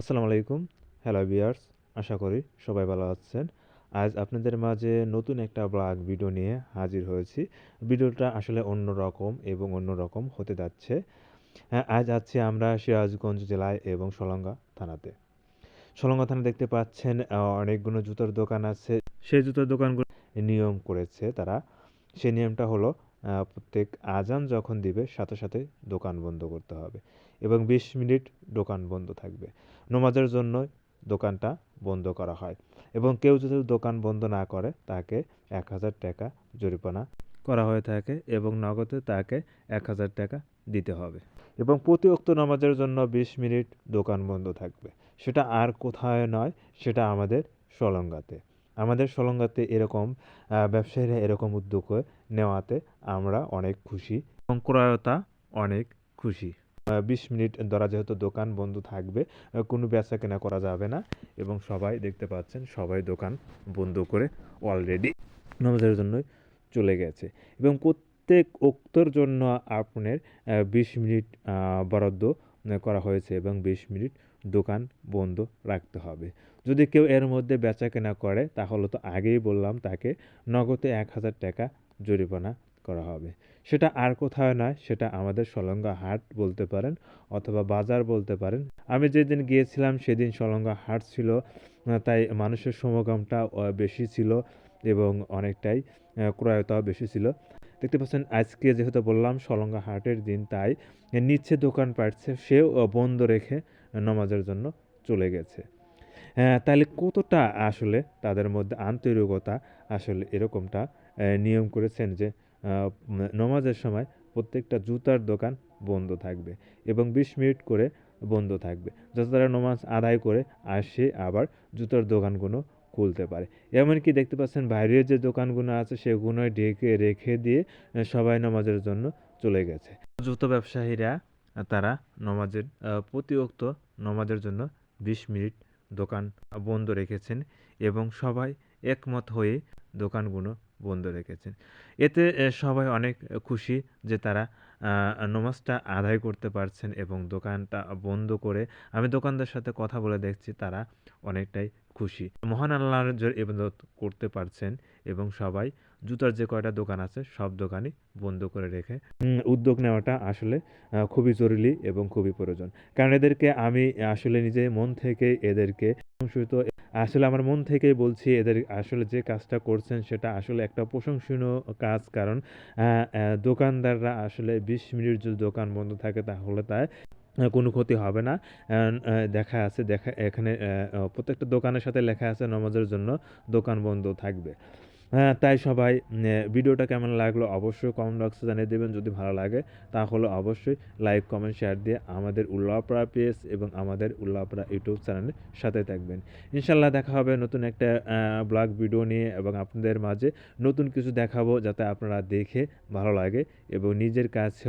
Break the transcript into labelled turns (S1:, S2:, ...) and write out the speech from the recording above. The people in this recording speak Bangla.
S1: আসসালামু আলাইকুম। হ্যালো বিয়ার্স আশা করি সবাই ভালো আছেন। আজ আপনাদের মাঝে নতুন একটা ব্লগ ভিডিও নিয়ে হাজির হয়েছি। ভিডিওটা আসলে অন্য রকম এবং অন্য রকম হতে যাচ্ছে। হ্যাঁ, আজ আছি আমরা সিরাজগঞ্জ জেলায় এবং সলঙ্গা থানাতে। সলঙ্গা থানা দেখতে পাচ্ছেন অনেকগুলো জুতোর দোকান আছে। সেই জুতোর দোকানগুলো নিয়ম করেছে তারা। সেই নিয়মটা হলো প্রত্যেক আজান যখন দিবে, সাথে সাথে দোকান বন্ধ করতে হবে এবং বিশ মিনিট দোকান বন্ধ থাকবে। নমাজের জন্য দোকানটা বন্ধ করা হয় এবং কেউ যদি দোকান বন্ধ না করে, তাকে এক হাজার টাকা জরিমানা করা হয়ে থাকে এবং নগদে তাকে এক হাজার টাকা দিতে হবে। এবং প্রতি অক্ত নামাজের জন্য বিশ মিনিট দোকান বন্ধ থাকবে। সেটা আর কোথায় নয়, সেটা আমাদের সলঙ্গাতে। আমাদের সলঙ্গাতে এরকম ব্যবসায়ীরা এরকম উদ্যোগ নেওয়াতে আমরা অনেক খুশি। এবং ক্রয়তা অনেক খুশি। বিশ মিনিট ধরা যেহেতু দোকান বন্ধ থাকবে কোনো বেচা কেনা করা যাবে না। এবং সবাই দেখতে পাচ্ছেন, সবাই দোকান বন্ধ করে অলরেডি নামাজের জন্য চলে গেছে। এবং প্রত্যেক উক্তর জন্য আপনার বিশ মিনিট বরাদ্দ করা হয়েছে। এবং বিশ মিনিট দোকান বন্ধ রাখতে হবে। যদি কেউ এর মধ্যে বেচা কেনা করে, তাহলে তো আগেই বললাম তাকে নগদে এক হাজার টাকা জরিমানা করা হবে। সেটা আর কোথাও নয়, সেটা আমাদের সলঙ্গা হাট বলতে পারেন অথবা বাজার বলতে পারেন। আমি যেদিন গিয়েছিলাম সেদিন সলঙ্গা হাট ছিল, তাই মানুষের সমাগমটা বেশি ছিল এবং অনেকটাই ক্রয়তাও বেশি ছিল। দেখতে পাচ্ছেন, আজকে যেহেতু বললাম সলঙ্গা হাটের দিন, তাই নিচ্ছে দোকান পাটছে সেও বন্ধ রেখে নামাজের জন্য চলে গেছে। হ্যাঁ তাহলে কতটা আসলে তাদের মধ্যে আন্তরিকতা আসলে এরকমটা নিয়ম করেছেন যে নামাজের সময় প্রত্যেকটা জুতার দোকান বন্ধ থাকবে এবং বিশ মিনিট করে বন্ধ থাকবে। যাতে তারা নামাজ আদায় করে, আসে আবার জুতার দোকানগুলো খুলতে পারে। এমনকি দেখতে পাচ্ছেন বাইরের যে দোকানগুলো আছে সেগুলো ঢেকে রেখে দিয়ে সবাই নামাজের জন্য চলে গেছে। জুতো ব্যবসায়ীরা তারা নমাজের আহ, প্রতি অক্ত নমাজের জন্য বিশ মিনিট দোকান বন্ধ রেখেছেন এবং সবাই একমত হয়ে দোকানগুলো বন্ধ রেখেছেন। এতে সবাই অনেক খুশি যে তারা নামাজটা আদায় করতে পারছেন এবং দোকানটা বন্ধ করে আমি দোকানদার সাথে কথা বলে দেখছি তারা অনেকটাই খুশি। মহান আল্লাহর যে ইবাদত করতে পারছেন এবং সবাই জুতার যে কয়টা দোকান আছে সব দোকানই বন্ধ করে রেখে উদ্যোগ নেওয়াটা আসলে খুবই জরুরি এবং খুবই প্রয়োজন। কারণ এদেরকে আমি আসলে নিজে মন থেকে এদেরকে প্রশংসিত আসলে আমার মন থেকেই বলছি এদের আসলে যে কাজটা করছেন সেটা আসলে একটা প্রশংসনীয় কাজ। কারণ দোকানদাররা আসলে বিশ মিনিট যদি দোকান বন্ধ থাকে তাহলে তার কোনো ক্ষতি হবে না। দেখা আছে, দেখা, এখানে প্রত্যেকটা দোকানের সাথে লেখা আছে, নামাজের জন্য দোকান বন্ধ থাকবে। তাই সবাই ভিডিওটা কেমন লাগল অবশ্যই কমেন্ট বক্সে জানিয়ে দেবেন। যদি ভালো লাগে, তাহলে অবশ্যই লাইক কমেন্ট শেয়ার দিয়ে আমাদের উল্লাপড়া পেজ এবং আমাদের উল্লাপড়া ইউটিউব চ্যানেলের সাথে থাকবেন। ইনশাল্লাহ দেখা হবে নতুন একটা ব্লগ ভিডিও নিয়ে এবং আপনাদের মাঝে নতুন কিছু দেখাবো যাতে আপনারা দেখে ভালো লাগে এবং নিজের কাছে